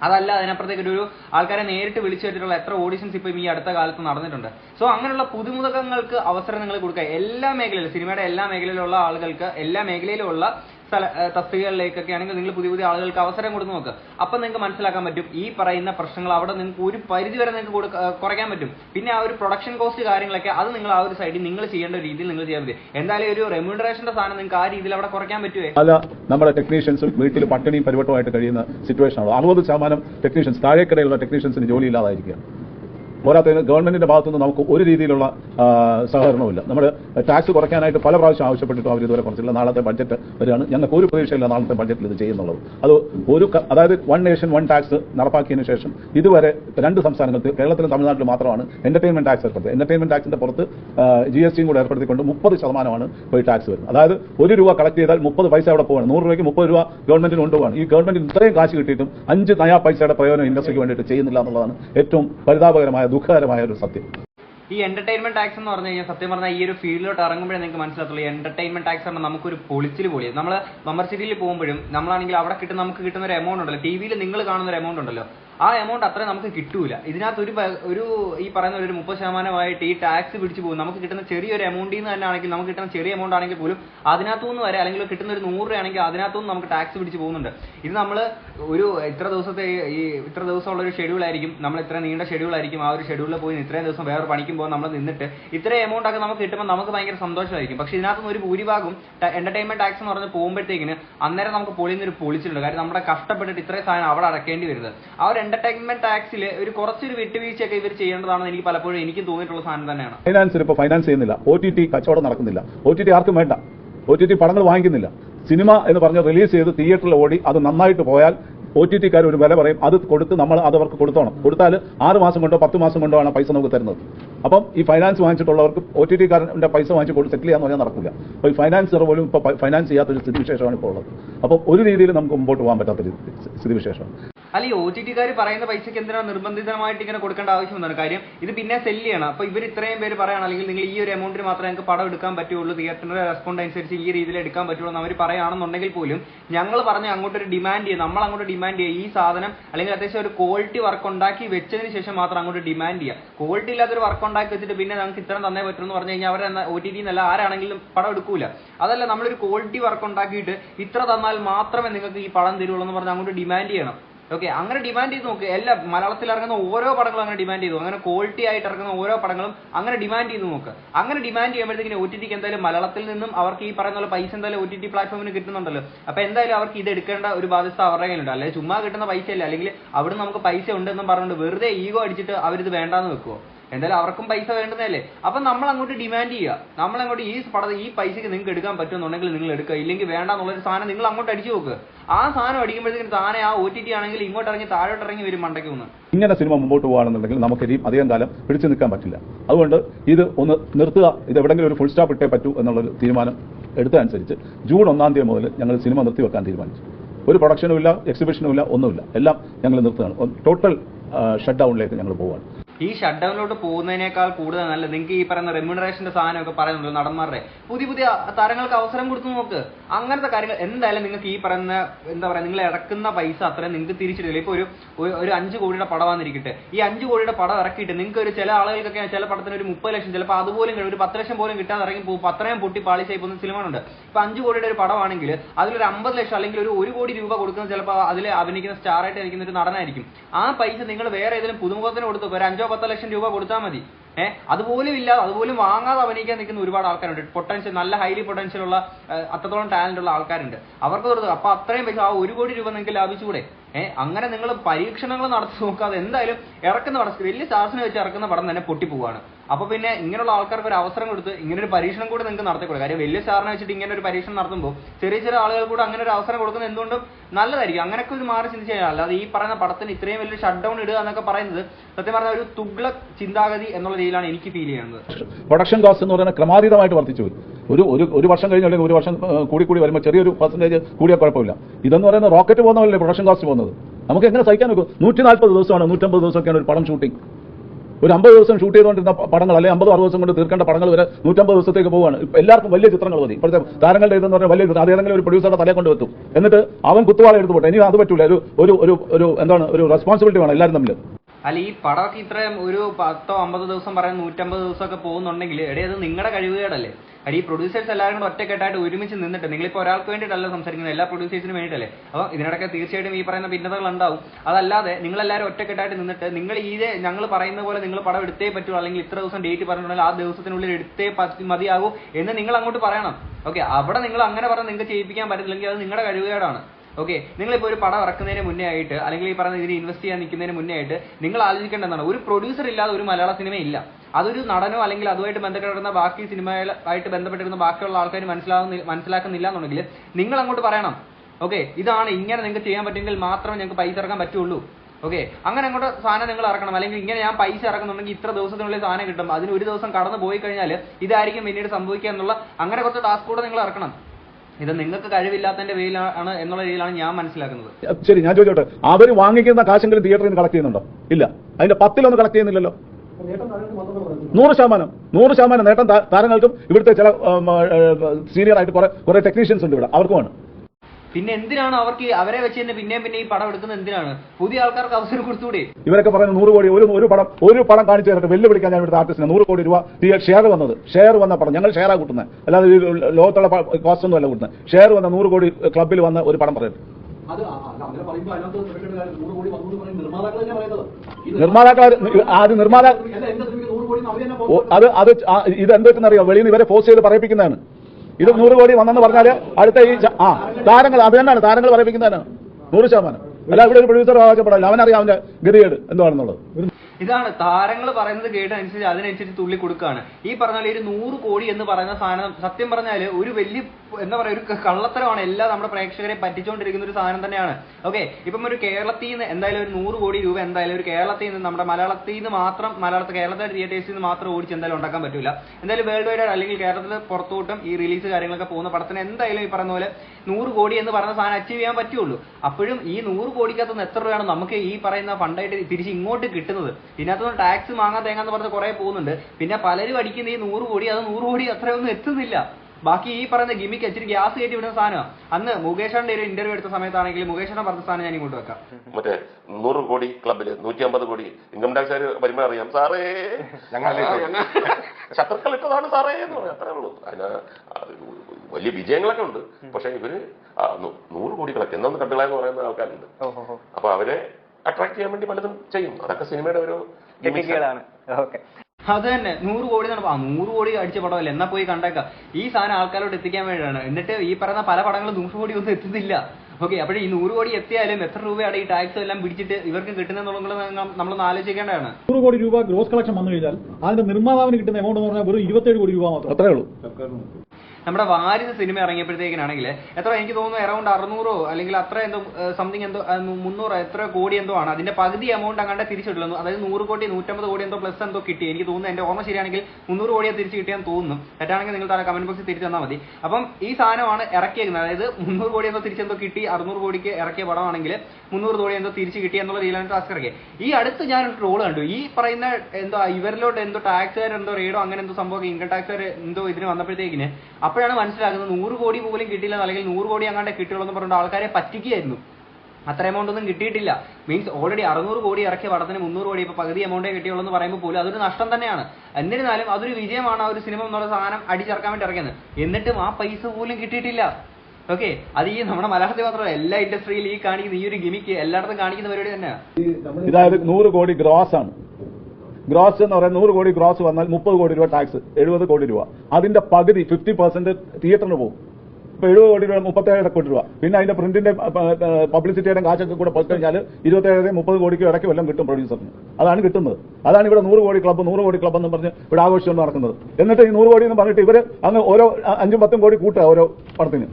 അതല്ല അതിനപ്പുറത്തേക്ക് ഒരു ആൾക്കാരെ നേരിട്ട് വിളിച്ചു വെച്ചിട്ടുള്ള എത്ര ഓഡിഷൻസ് ഇപ്പം ഈ അടുത്ത കാലത്ത് നടന്നിട്ടുണ്ട്. സോ അങ്ങനെയുള്ള പുതുമുഖങ്ങൾക്ക് അവസരം നിങ്ങൾ കൊടുക്കുക. എല്ലാ മേഖലയിലും സിനിമയുടെ എല്ലാ മേഖലയിലുള്ള ആളുകൾക്ക് എല്ലാ മേഖലയിലുള്ള സ്ഥല തസ്തികകളിലേക്കൊക്കെ ആണെങ്കിൽ നിങ്ങൾ പുതിയ പുതിയ ആളുകൾക്ക് അവസരം കൊടുത്ത് നോക്കുക അപ്പം നിങ്ങൾക്ക് മനസ്സിലാക്കാൻ പറ്റും ഈ പറയുന്ന പ്രശ്നങ്ങൾ അവിടെ നിങ്ങൾക്ക് ഒരു പരിധി വരെ നിങ്ങൾക്ക് കുറയ്ക്കാൻ പറ്റും. പിന്നെ ആ ഒരു പ്രൊഡക്ഷൻ കോസ്റ്റ് കാര്യങ്ങളൊക്കെ അത് നിങ്ങൾ ആ ഒരു സൈഡിൽ നിങ്ങൾ ചെയ്യേണ്ട രീതിയിൽ നിങ്ങൾ ചെയ്യാൻ പറ്റും. എന്തായാലും ഒരു റെമ്യൂണറേഷന്റെ സാധനം നിങ്ങൾക്ക് ആ രീതിയിൽ അവിടെ കുറയ്ക്കാൻ പറ്റുമേ അല്ല നമ്മുടെ ടെക്നീഷ്യൻസ് വീട്ടിൽ പട്ടിണിയും പരിവട്ടമായിട്ട് കഴിയുന്ന സിറ്റുവേഷൻ ആണോ. അറുപത് ശതമാനം ടെക്നീഷ്യൻസ് താഴേക്കിടയിലുള്ള ടെക്നീഷ്യൻസിന് ജോലി ഇല്ലാതായിരിക്കുക പോരാത്തതിന് ഗവൺമെന്റിന്റെ ഭാഗത്തുനിന്ന് നമുക്ക് ഒരു രീതിയിലുള്ള സഹകരണമില്ല നമ്മൾ ടാക്സ് കുറയ്ക്കാനായിട്ട് പല പ്രാവശ്യം ആവശ്യപ്പെട്ടിട്ടും അവർ ഇതുവരെ കുറച്ചില്ല. നാളത്തെ ബഡ്ജറ്റ് വരികയാണ്. ഞങ്ങൾക്ക് ഒരു പ്രതീക്ഷയില്ല നാളത്തെ ബഡ്ജറ്റിൽ ഇത് ചെയ്യുന്നുള്ളത്. അത് ഒരു അതായത് വൺ നേഷൻ വൺ ടാക്സ് നടപ്പാക്കിയതിനു ശേഷം ഇതുവരെ രണ്ട് സംസ്ഥാനങ്ങൾക്ക് കേരളത്തിലും തമിഴ്നാട്ടിലും മാത്രമാണ് എന്റർടൈൻമെന്റ് ടാക്സ് ഏർപ്പെടുത്തുന്നത് എന്റർടൈൻമെന്റ് ടാക്സിന്റെ പുറത്ത് ജി എസ് ടിയും കൂടെ ഏർപ്പെടുത്തിക്കൊണ്ട് മുപ്പത് ശതമാനമാണ് പോയി ടാക്സ് വരുന്നത്. അതായത് ഒരു രൂപ കളക്ട് ചെയ്താൽ മുപ്പത് പൈസ അവിടെ പോകണം നൂറ് രൂപയ്ക്ക് മുപ്പത് രൂപ ഗവൺമെന്റിന് കൊണ്ടുപോകാണ് ഈ ഗവൺമെന്റിന് ഇത്രയും കാശ് കിട്ടിയിട്ടും അഞ്ച് നയാ പൈസയുടെ പ്രയോജനം ഇൻഡസ്ട്രിക്ക് വേണ്ടിയിട്ട് ചെയ്യുന്നില്ല എന്നുള്ളതാണ് ഏറ്റവും പരിതാപകരമായ ദുഃഖകരമായ ഒരു സത്യം. ഈ എന്റർടൈൻമെന്റ് ടാക്സ് എന്ന് പറഞ്ഞു കഴിഞ്ഞാൽ സത്യം പറഞ്ഞാൽ ഈ ഒരു ഫീൽഡിലോട്ട് ഇറങ്ങുമ്പോഴേ നിങ്ങൾക്ക് മനസ്സിലാത്തുള്ളൂ എന്റർടൈൻമെന്റ് ടാക്സ് പറഞ്ഞാൽ നമുക്കൊരു പൊളിച്ചിൽ പൊളി നമ്മൾ സിറ്റിയിൽ പോകുമ്പോഴും നമ്മളാണെങ്കിൽ അവിടെ കിട്ടുന്ന നമുക്ക് കിട്ടുന്ന ഒരു എമൗണ്ട് ഉണ്ടല്ലോ. ടി വിയിൽ നിങ്ങൾ കാണുന്ന ഒരു എമൗണ്ട് ഉണ്ടല്ലോ. ആ എമൗണ്ട് അത്ര നമുക്ക് കിട്ടൂല. ഇതിനകത്ത് ഒരു ഒരു ഈ പറയുന്ന ഒരു മുപ്പത് ശതമാനമായിട്ട് ഈ ടാക്സ് പിടിച്ചു പോകും. നമുക്ക് കിട്ടുന്ന ചെറിയൊരു എമൗണ്ടിൽ നിന്ന് തന്നെ ആണെങ്കിൽ നമുക്ക് കിട്ടുന്ന ചെറിയ എമൗണ്ട് ആണെങ്കിൽ പോലും അതിനകത്തുനിന്ന് വരെ അല്ലെങ്കിൽ കിട്ടുന്ന ഒരു നൂറ് രൂപയാണെങ്കിൽ അതിനകത്തുനിന്ന് നമുക്ക് ടാക്സ് പിടിച്ചു പോകുന്നുണ്ട്. ഇത് നമ്മൾ ഒരു ഇത്ര ദിവസത്തെ ഈ ഇത്ര ദിവസമുള്ള ഒരു ഷെഡ്യൂൾ ആയിരിക്കും. നമ്മൾ ഇത്ര നീണ്ട ഷെഡ്യൂൾ ആയിരിക്കും. ആ ഒരു ഷെഡ്യൂളിൽ പോയി ഇത്രയും ദിവസം വേറെ പണിക്കും പോകാൻ നമ്മൾ നിന്നിട്ട് ഇത്രയും എമൗണ്ട് ഒക്കെ നമുക്ക് കിട്ടുമ്പോൾ നമുക്ക് ഭയങ്കര സന്തോഷമായിരിക്കും. പക്ഷേ ഇതിനകത്തുനിന്ന് ഒരു ഭൂരിഭാഗം എന്റർടൈൻമെന്റ് ടാക്സ് എന്ന് പറഞ്ഞ് പോകുമ്പോഴത്തേക്കിന് അന്നേരം നമുക്ക് പൊളിയുന്ന ഒരു പൊളിച്ചിട്ടുണ്ട്. കാര്യം നമ്മുടെ കഷ്ടപ്പെട്ടിട്ട് ഇത്രയും സാധനം അവിടെ അടക്കേണ്ടി വരുന്നത്. ആ ഒരു എന്റർടൈൻമെന്റ് ടാക്സിൽ ഒരു കുറച്ചൊരു വിട്ടുവീഴ്ചയൊക്കെ ഇവർ ചെയ്യേണ്ടതാണെന്ന് എനിക്ക് പലപ്പോഴും എനിക്ക് തോന്നിയിട്ടുള്ള സാധനം തന്നെയാണ്. ഫൈനാൻസിൽ ഇപ്പോൾ ഫൈനാൻസ് ചെയ്യുന്നില്ല. ഒ ടി ടി കച്ചവടം നടക്കുന്നില്ല. ഒ ടി ടി ആർക്കും വേണ്ട. ഒ ടി ടി പടങ്ങൾ വാങ്ങിക്കുന്നില്ല. സിനിമ എന്ന് പറഞ്ഞ് റിലീസ് ചെയ്ത് തിയേറ്ററിൽ ഓടി അത് നന്നായിട്ട് പോയാൽ ഒ ടി ടിക്കാർ ഒരു വില പറയും. അത് കൊടുത്ത് നമ്മൾ അത് അവർക്ക് കൊടുത്തോണം. കൊടുത്താൽ ആറ് മാസം കൊണ്ടോ പത്ത് മാസം കൊണ്ടോ ആണ് പൈസ നമുക്ക് തരുന്നത്. അപ്പം ഈ ഫൈനാൻസ് വാങ്ങിച്ചിട്ടുള്ളവർക്ക് ഒ ടി ടിക്കാരന്റെ പൈസ വാങ്ങിച്ച് കൊടുത്ത് സെറ്റിൽ ചെയ്യാൻ പറഞ്ഞാൽ നടക്കില്ല അപ്പോൾ ഈ ഫൈനാൻസർ പോലും ഇപ്പോൾ ഫൈനാൻസ് ചെയ്യാത്തൊരു സ്ഥിതിവിശേഷമാണ് ഇപ്പോൾ ഉള്ളത്. അപ്പോൾ ഒരു രീതിയിൽ നമുക്ക് മുമ്പോട്ട് പോകാൻ പറ്റാത്തൊരു സ്ഥിതിവിശേഷം അല്ല ഈ ഒ ടി ടിക്കാർ പറയുന്ന പൈസക്ക് എന്തിനാണ് നിർബന്ധിതമായിട്ട് ഇങ്ങനെ കൊടുക്കേണ്ട ആവശ്യം എന്താണ് കാര്യം ഇത് പിന്നെ സെൽ ചെയ്യണം. അപ്പൊ ഇവർ ഇത്രയും പേര് പറയണം അല്ലെങ്കിൽ നിങ്ങൾ ഈ ഒരു എമൗണ്ടിന് മാത്രമേ ഞങ്ങൾക്ക് പടം എടുക്കാൻ പറ്റുള്ളൂ തിയേറ്ററിന്റെ റെസ്പോണ്ട് അനുസരിച്ച് ഈ രീതിയിൽ എടുക്കാൻ പറ്റുള്ളൂ എന്ന് അവർ പറയുകയാണെന്നുണ്ടെങ്കിൽ പോലും ഞങ്ങൾ പറഞ്ഞ അങ്ങോട്ടൊരു ഡിമാൻഡ് ചെയ്യും നമ്മൾ അങ്ങോട്ട് ഡിമാൻഡ് ചെയ്യുക ഈ സാധനം അല്ലെങ്കിൽ അത്യാവശ്യം ഒരു ക്വാളിറ്റി വർക്ക് ഉണ്ടാക്കി വെച്ചതിന് ശേഷം മാത്രം അങ്ങോട്ട് ഡിമാൻഡ് ചെയ്യുക. ക്വാളിറ്റി ഇല്ലാത്തൊരു വർക്ക് ഉണ്ടാക്കി വെച്ചിട്ട് പിന്നെ ഞങ്ങൾക്ക് ഇത്രയും തന്നേ പറ്റുമെന്ന് പറഞ്ഞു കഴിഞ്ഞാൽ അവരെ ഒ ടി ടി എന്നല്ല ആരാണെങ്കിലും പടം എടുക്കൂല. അതല്ല നമ്മളൊരു ക്വാളിറ്റി വർക്ക് ഉണ്ടാക്കിയിട്ട് ഇത്ര തന്നാൽ മാത്രമേ നിങ്ങൾക്ക് ഈ പടം തരുള്ളൂ എന്ന് പറഞ്ഞ് അങ്ങോട്ട് ഡിമാൻഡ് ചെയ്യണം. ഓക്കെ അങ്ങനെ ഡിമാൻഡ് ചെയ്ത് നോക്ക്. എല്ലാ മലയാളത്തിൽ ഇറങ്ങുന്ന ഓരോ പടങ്ങളും അങ്ങനെ ഡിമാൻഡ് ചെയ്തു. അങ്ങനെ ക്വാളിറ്റി ആയിട്ട് ഇറങ്ങുന്ന ഓരോ പടങ്ങളും അങ്ങനെ ഡിമാൻഡ് ചെയ്ത് നോക്ക്. അങ്ങനെ ഡിമാൻഡ് ചെയ്യുമ്പോഴത്തേക്കിന് ഒ ടി ടിക്ക് എന്തായാലും മലയാളത്തിൽ നിന്നും അവർക്ക് ഈ പറയുന്ന പൈസ എന്തായാലും ഒ ടി ടി പ്ലാറ്റ്ഫോമിന് കിട്ടുന്നുണ്ടല്ലോ. അപ്പൊ എന്തായാലും അവർക്ക് ഇത് എടുക്കേണ്ട ഒരു ബാധ്യത അവരുടെ കയ്യിലുണ്ട്. അല്ലെങ്കിൽ ചുമ്മാ കിട്ടുന്ന പൈസ അല്ല അല്ലെങ്കിൽ അവിടെ നമുക്ക് പൈസ ഉണ്ടെന്നും പറഞ്ഞുകൊണ്ട് വെറുതെ ഈഗോ അടിച്ചിട്ട് അവരിത് വേണ്ടാന്ന് വെക്കുവോ? എന്തായാലും അവർക്കും പൈസ വേണ്ടുന്നതല്ലേ അപ്പൊ നമ്മൾ അങ്ങോട്ട് ഡിമാൻഡ് ചെയ്യുക. നമ്മൾ അങ്ങോട്ട് ഈ പടം ഈ പൈസക്ക് നിങ്ങൾക്ക് എടുക്കാൻ പറ്റുമെന്നുണ്ടെങ്കിൽ നിങ്ങൾ എടുക്കുക. ഇല്ലെങ്കിൽ വേണ്ട എന്നുള്ളൊരു സാധനം നിങ്ങൾ അങ്ങോട്ട് അടിച്ചു നോക്കുക ആ സാധനം അടിക്കുമ്പോഴത്തേക്കും താനെ ആ ഒ ടി ടി ആണെങ്കിൽ ഇങ്ങോട്ട് ഇറങ്ങി താഴോട്ട് ഇറങ്ങി വരും മണ്ടയ്ക്ക് ഒന്ന് ഇങ്ങനെ സിനിമ മുമ്പോട്ട് പോകുകയാണെന്നുണ്ടെങ്കിൽ നമുക്ക് ഇനിയും അധികം കാലം പിടിച്ചു നിൽക്കാൻ പറ്റില്ല. അതുകൊണ്ട് ഇത് ഒന്ന് നിർത്തുക. ഇത് എവിടെങ്കിലും ഒരു ഫുൾ സ്റ്റോപ്പ് ഇട്ടേ പറ്റൂ എന്നുള്ളൊരു തീരുമാനം എടുത്തതനുസരിച്ച് ജൂൺ ഒന്നാം തീയതി മുതൽ ഞങ്ങൾ സിനിമ നിർത്തി വെക്കാൻ തീരുമാനിച്ചു. ഒരു പ്രൊഡക്ഷനും ഇല്ല എക്സിബിഷനും ഇല്ല ഒന്നുമില്ല. എല്ലാം ഞങ്ങൾ നിർത്തുകയാണ്. ടോട്ടൽ ഷട്ട് ഡൗണിലേക്ക് ഞങ്ങൾ പോവുകയാണ് ഈ ഷട്ട് ഡൗണിലോട്ട് പോകുന്നതിനേക്കാൾ കൂടുതൽ നല്ല നിങ്ങൾക്ക് ഈ പറയുന്ന റെമ്യൂണറേഷന്റെ സാധനമൊക്കെ പറയുന്നുണ്ടോ നടന്മാരുടെ. പുതിയ പുതിയ താരങ്ങൾക്ക് അവസരം കൊടുത്തു നോക്ക്. അങ്ങനത്തെ കാര്യങ്ങൾ എന്തായാലും നിങ്ങൾക്ക് ഈ പറയുന്ന എന്താ പറയുക നിങ്ങൾ ഇറക്കുന്ന പൈസ അത്രയും നിങ്ങൾക്ക് തിരിച്ചിട്ടില്ല ഇപ്പൊ ഒരു ഒരു- അഞ്ച് കോടിയുടെ പടം വന്നിരിക്കട്ടെ. ഈ അഞ്ച് കോടിയുടെ പടം ഇറക്കിയിട്ട് നിങ്ങൾക്ക് ഒരു ചില ആളുകൾക്കൊക്കെ ചില പടത്തിന് ഒരു മുപ്പത് ലക്ഷം ചിലപ്പോൾ അതുപോലും ഒരു പത്ത് ലക്ഷം പോലും കിട്ടാതെ ഇറങ്ങി പോകും. അത്രയും പൊട്ടി പാളിച്ചായി പോകുന്ന സിനിമകളുണ്ട്. ഇപ്പൊ അഞ്ച് കോടിയുടെ ഒരു പടമാണെങ്കിൽ അതിലൊരു അമ്പത് ലക്ഷം അല്ലെങ്കിൽ ഒരു ഒരു കോടി രൂപ കൊടുക്കുന്ന ചിലപ്പോൾ അതിൽ അഭിനയിക്കുന്ന സ്റ്റാറായിട്ട് അഭിനയിക്കുന്ന ഒരു നടനായിരിക്കും. ആ പൈസ നിങ്ങൾ വേറെ ഏതെങ്കിലും പുതുമുഖത്തിന് കൊടുത്ത് ഒരു അഞ്ചോ പത്തോ ലക്ഷം രൂപ കൊടുത്താൽ മതി. ഏഹ് അതുപോലും ഇല്ലാതെ അതുപോലും വാങ്ങാതെ അഭിനയിക്കാൻ നിൽക്കുന്ന ഒരുപാട് ആൾക്കാരുണ്ട്. പൊട്ടൻഷ്യൽ നല്ല ഹൈലി പൊട്ടൻഷ്യൽ ഉള്ള അത്രത്തോളം ടാലന്റ് ഉള്ള ആൾക്കാരുണ്ട്. അവർക്ക് കൊടുത്തു അപ്പൊ അത്രയും പൈസ ആ ഒരു കോടി രൂപ നിങ്ങൾക്ക് ലാഭിച്ചുകൂടെ? ഏഹ് അങ്ങനെ നിങ്ങൾ പരീക്ഷണങ്ങൾ നടത്തി നോക്കാതെ എന്തായാലും ഇറക്കുന്ന പടം വലിയ സ്റ്റാർസിനെ വെച്ച് ഇറക്കുന്ന പടം തന്നെ പൊട്ടിപ്പോവാണ്. അപ്പൊ പിന്നെ ഇങ്ങനെയുള്ള ആൾക്കാർക്ക് ഒരു അവസരം കൊടുത്ത് ഇങ്ങനെ ഒരു പരീക്ഷണം കൂടി നിങ്ങൾക്ക് നടത്തിക്കൂടെ കാര്യം വലിയ സ്റ്റാറിനെ വെച്ചിട്ട് ഇങ്ങനെ ഒരു പരീക്ഷണം നടത്തുമ്പോൾ ചെറിയ ചെറിയ ആളുകൾ കൂടെ അങ്ങനെ ഒരു അവസരം കൊടുക്കുന്നത് എന്തുകൊണ്ടും നല്ലതായിരിക്കും. അങ്ങനെയൊക്കെ ഒരു മാറി ചിന്തിച്ചു കഴിഞ്ഞാൽ അല്ലാതെ ഈ പറയുന്ന പടത്തിന് ഇത്രയും വലിയ ഷട്ട് ഡൗൺ ഇടുക എന്നൊക്കെ പറയുന്നത് സത്യം പറഞ്ഞ ഒരു തുഗ്ലക് ചിന്താഗതി എന്നുള്ള രീതിയിലാണ് എനിക്ക് ഫീൽ ചെയ്യുന്നത്. പ്രൊഡക്ഷൻ കോസ്റ്റ് എന്ന് പറയുന്നത് ക്രമാതീതമായിട്ട് വർദ്ധിച്ചു ഒരു ഒരു ഒരു വർഷം കഴിഞ്ഞ് അല്ലെങ്കിൽ ഒരു വർഷം കൂടി കൂടി വരുമ്പോൾ ചെറിയൊരു പെർസെന്റേജ് കൂടിയാൽ കുഴപ്പമില്ല. ഇതെന്ന് പറയുന്നത് റോക്കറ്റ് പോകുന്നതല്ലേ പ്രൊഡക്ഷൻ കോസ്റ്റ് പോകുന്നത്? നമുക്ക് എങ്ങനെ സഹിക്കാൻ നോക്കും നൂറ്റി നാൽപ്പത് ദിവസമാണ് നൂറ്റമ്പത് ദിവസമൊക്കെയാണ് ഒരു പടം ഷൂട്ടിംഗ് ഒരു അമ്പത് ദിവസം ഷൂട്ട് ചെയ്തുകൊണ്ടിരുന്ന പടങ്ങൾ അല്ലെങ്കിൽ അമ്പത് അറുപത് ദിവസം കൊണ്ട് തീർക്കേണ്ട പടങ്ങൾ വരെ നൂറ്റമ്പത് ദിവസത്തേക്ക് പോവുകയാണ്. എല്ലാവർക്കും വലിയ ചിത്രങ്ങൾ മതി. ഇപ്പോഴത്തെ താരങ്ങളുടെ ഇതെന്ന് പറഞ്ഞാൽ വലിയ ചിത്രം ഒരു പ്രൊഡ്യൂസറുടെ തലയെ കൊണ്ട് വെത്തും എന്നിട്ട് അവൻ കുത്തുവാള എടുത്തു പോട്ടെ. ഇനി അത് പറ്റൂല. ഒരു ഒരു ഒരു എന്താണ് ഒരു റെസ്പോൺസിബിലിറ്റി വേണം എല്ലാവരും തമ്മിൽ അല്ല ഈ പടമൊക്കെ ഇത്രയും ഒരു പത്തോ അമ്പത് ദിവസം പറയാൻ നൂറ്റമ്പത് ദിവസമൊക്കെ പോകുന്നുണ്ടെങ്കിൽ എടേ അത് നിങ്ങളുടെ കഴിവുകേടല്ലേ? അടി ഈ പ്രൊഡ്യൂസേഴ്സ് എല്ലാവരും കൂടെ ഒറ്റക്കെട്ടായിട്ട് ഒരുമിച്ച് നിന്നിട്ട് നിങ്ങളിപ്പോൾ ഒരാൾക്ക് വേണ്ടിയിട്ടല്ല സംസാരിക്കുന്നത് എല്ലാ പ്രൊഡ്യൂസേഴ്സിനും വേണ്ടിയിട്ടല്ലേ? അപ്പോൾ ഇതിനിടയ്ക്ക് തീർച്ചയായിട്ടും ഈ പറയുന്ന ഭിന്നതകൾ ഉണ്ടാവും. അതല്ലാതെ നിങ്ങളെല്ലാവരും ഒറ്റക്കെട്ടായിട്ട് നിന്നിട്ട് നിങ്ങൾ ഈ ഞങ്ങൾ പറയുന്ന പോലെ നിങ്ങൾ പടം എടുത്തേ പറ്റുള്ളൂ അല്ലെങ്കിൽ ഇത്ര ദിവസം ഡേറ്റ് പറഞ്ഞിട്ടുണ്ടെങ്കിൽ ആ ദിവസത്തിനുള്ളിൽ എടുത്തേ മതിയാകൂ എന്ന് നിങ്ങൾ അങ്ങോട്ട് പറയണം. ഓക്കെ അവിടെ നിങ്ങൾ അങ്ങനെ പറഞ്ഞ് നിങ്ങൾക്ക് ചെയ്യിപ്പിക്കാൻ പറ്റില്ലെങ്കിൽ അത് നിങ്ങളുടെ കഴിവുകേടാണ്. ഓക്കെ നിങ്ങളിപ്പോൾ ഒരു പടം ഇറക്കുന്നതിന് മുന്നേ ആയിട്ട് അല്ലെങ്കിൽ ഈ പറഞ്ഞ ഇതിന് ഇൻവെസ്റ്റ് ചെയ്യാൻ നിൽക്കുന്നതിന് മുന്നേ ആയിട്ട് നിങ്ങൾ ആലോചിക്കേണ്ടതാണ് ഒരു പ്രൊഡ്യൂസർ ഇല്ലാതെ ഒരു മലയാള സിനിമയില്ല അതൊരു നടനോ അല്ലെങ്കിൽ അതുമായിട്ട് ബന്ധപ്പെട്ടിരുന്ന ബാക്കി സിനിമയുമായിട്ട് ബന്ധപ്പെട്ടിരുന്ന ബാക്കിയുള്ള ആൾക്കാർ മനസ്സിലാവുന്ന മനസ്സിലാക്കുന്നില്ല എന്നുണ്ടെങ്കിൽ നിങ്ങൾ അങ്ങോട്ട് പറയണം. ഓക്കെ ഇതാണ് ഇങ്ങനെ നിങ്ങൾക്ക് ചെയ്യാൻ പറ്റുമെങ്കിൽ മാത്രമേ ഞങ്ങൾക്ക് പൈസ ഇറക്കാൻ പറ്റുള്ളൂ. ഓക്കെ അങ്ങനെ അങ്ങോട്ട് സാധനം നിങ്ങൾ ഇറക്കണം. അല്ലെങ്കിൽ ഇങ്ങനെ ഞാൻ പൈസ ഇറക്കുന്നുണ്ടെങ്കിൽ ഇത്ര ദിവസത്തിനുള്ളിൽ സാധനം കിട്ടും. അതിന് ഒരു ദിവസം കടന്നു പോയി കഴിഞ്ഞാൽ ഇതായിരിക്കും പിന്നീട് സംഭവിക്കുക എന്നുള്ള അങ്ങനെ കുറച്ച് ടാസ്ക് കൂടെ നിങ്ങൾ ഇറക്കണം. ഇത് നിങ്ങൾക്ക് കഴിവില്ലാത്തതിന്റെ പേരിലാണ് എന്നുള്ള രീതിയിലാണ് ഞാൻ മനസ്സിലാക്കുന്നത്. ശരി ഞാൻ ചോദിച്ചോട്ടെ അവർ വാങ്ങിക്കുന്ന കാശെങ്കിലും തിയേറ്ററിൽ നിന്ന് കളക്ട് ചെയ്യുന്നുണ്ടോ? ഇല്ല. അതിന്റെ പത്തിലൊന്നും കളക്ട് ചെയ്യുന്നില്ലല്ലോ. നൂറ് ശതമാനം നൂറ് ശതമാനം നേട്ടം താരങ്ങൾക്കും ഇവിടുത്തെ ചില സീനിയർ ആയിട്ട് കുറെ കുറെ ടെക്നീഷ്യൻസ് ഉണ്ട് ഇവിടെ. അവർക്കുമാണ്. പിന്നെ എന്തിനാണ് അവർക്ക് അവരെ വെച്ച് തന്നെ പിന്നെയും പിന്നെ ഈ പടം എടുക്കുന്നത് എന്തിനാണ്? പുതിയ ആൾക്കാർക്ക് അവസരം കൊടുത്തുകൂടെ? ഇവരൊക്കെ പറയുന്നത് നൂറ് കോടി ഒരു ഒരു പടം ഒരു പടം കാണിച്ചു തരട്ടെ വെല്ലുവിളിക്കാൻ ഞാൻ ഇവിടുത്തെ ആർട്ടിസ്റ്റിന് നൂറ് കോടി രൂപ ഷെയർ വന്നത്. ഷെയർ വന്ന പടം. ഞങ്ങൾ ഷെയറാണ് കൂട്ടുന്നത്. അല്ലാതെ ഈ ലോകത്തുള്ള കോസ്റ്റ് ഒന്നും അല്ല കൂട്ടുന്നത്. ഷെയർ വന്ന നൂറ് കോടി ക്ലബിൽ വന്ന ഒരു പടം പറയട്ടെ നിർമ്മാതാക്കൾ പറയുന്നത്. നിർമ്മാതാക്കൾ അത് നിർമ്മാതാക്കൾ അത് അത് ഇത് ഇത് എന്തൊക്കെയെന്നറിയോ വെളിയിൽ നിന്ന് ഇവരെ ഫോഴ്സ് ചെയ്ത് പറയിപ്പിക്കുന്നതാണ്. ഇത് നൂറ് കോടി വന്നെന്ന് പറഞ്ഞാൽ അടുത്ത ഈ ആ താരങ്ങൾ അത് തന്നെയാണ് താരങ്ങൾ പറയിപ്പിക്കുന്നതാണ്. നൂറ് ശതമാനം. അല്ല ഇവിടെ ഒരു പ്രൊഡ്യൂസർ ആവശ്യപ്പെടില്ല അവനറിയാം അവന്റെ ഗതികേട് എന്താണെന്നുള്ളത്. ഇതാണ് താരങ്ങൾ പറയുന്നത് കേട്ടനുസരിച്ച് അതിനനുസരിച്ച് തുള്ളി കൊടുക്കുകയാണ് ഈ പറഞ്ഞാൽ ഒരു നൂറ് കോടി എന്ന് പറയുന്ന സാധനം സത്യം പറഞ്ഞാൽ ഒരു വലിയ എന്താ പറയുക ഒരു കള്ളത്തരമാണ് എല്ലാ നമ്മുടെ പ്രേക്ഷകരെ പറ്റിച്ചുകൊണ്ടിരിക്കുന്ന ഒരു സാധനം തന്നെയാണ്. ഓക്കെ ഇപ്പം ഒരു കേരളത്തിൽ നിന്ന് എന്തായാലും ഒരു നൂറ് കോടി രൂപ എന്തായാലും ഒരു കേരളത്തിൽ നിന്ന് നമ്മുടെ മലയാളത്തിൽ നിന്ന് മാത്രം മലയാളത്തിൽ കേരളത്തിലെ തിയേറ്റേഴ്സിൽ നിന്ന് മാത്രം ഓടിച്ച് എന്തായാലും ഉണ്ടാക്കാൻ പറ്റില്ല എന്തായാലും വേൾഡ് വൈഡ് അല്ലെങ്കിൽ കേരളത്തിൽ പുറത്തോട്ടും ഈ റിലീസ് കാര്യങ്ങളൊക്കെ പോകുന്ന പടത്തിന് എന്തായാലും ഈ പറയുന്ന പോലെ നൂറ് കോടി എന്ന് പറയുന്ന സാധനം അച്ചീവ് ചെയ്യാൻ പറ്റുള്ളൂ. അപ്പോഴും ഈ നൂറ് കോടിക്കകത്ത് നിന്ന് എത്ര രൂപയാണ് നമുക്ക് ഈ പറയുന്ന ഫണ്ടായിട്ട് തിരിച്ച് ഇങ്ങോട്ട് കിട്ടുന്നത്? ഇതിനകത്തുനിന്ന് ടാക്സ് മാങ്ങാ തേങ്ങ എന്ന് പറഞ്ഞ് കുറെ പോകുന്നുണ്ട്. പിന്നെ പലരും അടിക്കുന്ന ഈ നൂറ് കോടി അത് നൂറ് കോടി അത്രയൊന്നും എത്തുന്നില്ല. ബാക്കി ഈ പറയുന്ന ഗിമിക്ക് ഇച്ചിരി ഗ്യാസ് കയറ്റി വിടുന്ന സാധനമാണ് അന്ന് മുകേഷാന്റെ ഒരു ഇന്റർവ്യൂ എടുത്ത സമയത്താണെങ്കിൽ മുകേഷന്റെ പറഞ്ഞ സാധനം ഞാൻ ഇങ്ങോട്ട് വെക്കാം. മറ്റേ നൂറ് കോടി ക്ലബിൽ നൂറ്റി അമ്പത് കോടി ഇൻകം ടാക്സ് വരുമ്പോൾ അറിയാം സാറേ ശത്രുക്കളിട്ടതാണ് ആ, ശത്രുക്കൾ ഇട്ടതാണ് സാറേ എന്ന് പറയാം. അത്രേ ഉള്ളൂ. അതിന് വലിയ വിജയങ്ങളൊക്കെ ഉണ്ട്. പക്ഷെ ഇവർ നൂറ് കോടി നൂറ് കോടികളൊക്കെ എന്നൊന്ന് കണ്ടുകളെന്ന് പറയുന്ന ആൾക്കാരുണ്ട്. അപ്പൊ അവരെ അട്രാക്ട് ചെയ്യാൻ വേണ്ടി പലതും ചെയ്യും. അതൊക്കെ സിനിമയുടെ ഒരു. അത് തന്നെ. നൂറ് കോടി ആ നൂറ് കോടി അടിച്ച പടമല്ലേ? എന്നാ പോയി കണ്ടേക്കാം. ഈ സാധനം ആൾക്കാരോട് എത്തിക്കാൻ വേണ്ടിയാണ്. എന്നിട്ട് ഈ പറയുന്ന പല പടങ്ങളും നൂറ് കോടി ഒന്നും എത്തുന്നില്ല. ഓക്കെ അപ്പോൾ ഈ നൂറ് കോടി എത്തിയാലും എത്ര രൂപയാണ് ഈ ടാക്സ് എല്ലാം പിടിച്ചിട്ട് ഇവർക്ക് കിട്ടുന്നെന്നുള്ളത് നമ്മളൊന്ന് ആലോചിക്കേണ്ടതാണ്. നൂറ് കോടി രൂപ ഗ്രോസ് കളക്ഷൻ വന്നു കഴിഞ്ഞാൽ അതിന്റെ നിർമ്മാതാവിന് കിട്ടുന്ന എമൗണ്ട് എന്ന് പറഞ്ഞാൽ വെറും ഇരുപത്തേഴ് കോടി രൂപ മാത്രം. അത്രേ ഉള്ളൂ. നമ്മുടെ വാരിസ് സിനിമ ഇറങ്ങിയപ്പോഴത്തേക്കിനാണെങ്കിൽ എത്ര എനിക്ക് തോന്നുന്നു അറൗണ്ട് അറുന്നൂറോ അല്ലെങ്കിൽ അത്ര എന്തോ സംതിങ് എന്തോ മുന്നൂറോ എത്ര കോടി എന്തോ ആണ്. അതിന്റെ പകുതി എമൗണ്ട് അങ്ങാണ്ട് തിരിച്ചിട്ടുള്ളൂ അതായത് നൂറ് കോടി നൂറ്റമ്പത് കോടി എന്തോ പ്ലസ് എന്തോ കിട്ടി. എനിക്ക് തോന്നുന്നു എന്റെ ഓർമ്മ ശരിയാണെങ്കിൽ മുന്നൂറ് കോടിയെ തിരിച്ചു കിട്ടിയാന്ന് തോന്നുന്നു. തെറ്റാണെങ്കിൽ നിങ്ങൾ താഴെ കമന്റ് ബോക്സിൽ തിരിച്ചു തന്നാൽ മതി. അപ്പം ഈ സാധനമാണ് ഇറക്കിയേക്കുന്നത്. അതായത് മുന്നൂറ് കോടി എന്തോ തിരിച്ചെന്തോ കിട്ടി അറുന്നൂറ് കോടിക്ക് ഇറക്കിയ പടമാണെങ്കിൽ മുന്നൂറ് കോടി എന്തോ തിരിച്ച് കിട്ടി എന്നുള്ള രീതിയിലാണ് ടാസ്ക് ഇറക്കിയത് ഈ അടുത്ത് ഞാൻ ഒരു ട്രോൾ കണ്ടു. ഈ പറയുന്ന എന്തോ ഇവരിലോട്ട് എന്തോ ടാക്സുകാർ എന്തോ റെയ്ഡോ അങ്ങനെ എന്തോ സംഭവം ഇൻകം ടാക്സുകാർ എന്തോ ഇതിന് വന്നപ്പോഴത്തേക്കിന് അപ്പോഴാണ് മനസ്സിലാക്കുന്നത് നൂറ് കോടി പോലും കിട്ടിയില്ല അല്ലെങ്കിൽ നൂറ് കോടി അങ്ങാണ്ട് കിട്ടുള്ളൂ എന്ന് പറഞ്ഞിട്ട് ആൾക്കാരെ പറ്റിക്കുകയായിരുന്നു. അത്ര എമൗണ്ട് ഒന്നും കിട്ടിയിട്ടില്ല. മീൻസ് ഓൾറെഡി അറുന്നൂറ് കോടി ഇറക്കിയ പടത്തിന് മുന്നൂറ് കോടി ഇപ്പൊ പകുതി എമൗണ്ടേ കിട്ടിയുള്ളൂ എന്ന് പറയുമ്പോൾ പോലും അതൊരു നഷ്ടം തന്നെയാണ്. എന്നിരുന്നാലും അതൊരു വിജയമാണ് ആ ഒരു സിനിമ എന്നുള്ള സാധനം അടിച്ചിറക്കാൻ വേണ്ടി ഇറക്കിയത് എന്നിട്ടും ആ പൈസ പോലും കിട്ടിയിട്ടില്ല. ഓക്കെ അത് ഈ നമ്മുടെ മലയാളത്തിൽ മാത്രമല്ല എല്ലാ ഇൻഡസ്ട്രിയിലും ഈ കാണിക്കുന്ന ഈ ഒരു ഗിമിക്ക് എല്ലായിടത്തും കാണിക്കുന്ന പരിപാടി തന്നെയാണ് ഇതായത് നൂറ് കോടി ഗ്രോസ് ആണ്. ഗ്രോസ് എന്ന് പറയുന്നത് നൂറ് കോടി ഗ്രോസ് വന്നാൽ മുപ്പത് കോടി രൂപ ടാക്സ് എഴുപത് കോടി രൂപ. അതിന്റെ പകുതി ഫിഫ്റ്റി പെർസെന്റ് തിയേറ്ററിന് പോകും. ഇപ്പൊ എഴുപത് കോടി രൂപ മുപ്പത്തേഴര കോടി രൂപ. പിന്നെ അതിന്റെ പ്രിന്റിന്റെ പബ്ലിസിറ്റിയുടെ കാശൊക്കെ കൂടെ പോയി കഴിഞ്ഞാൽ ഇരുപത്തേഴര മുപ്പത് കോടിക്ക് ഇടയ്ക്ക് വല്ലതും കിട്ടും പ്രൊഡ്യൂസറിന് അതാണ് കിട്ടുന്നത്. അതാണ് ഇവിടെ നൂറ് കോടി ക്ലബ്ബ് നൂറ് കോടി ക്ലബ്ബ് എന്ന് പറഞ്ഞ് ഇവിടെ ആഘോഷിച്ചുകൊണ്ട് നടക്കുന്നത്. എന്നിട്ട് ഈ നൂറ് കോടി എന്ന് പറഞ്ഞിട്ട് ഇവർ അങ്ങ് ഓരോ അഞ്ചും പത്തും കോടി കൂട്ടുക ഓരോ പടത്തിന്.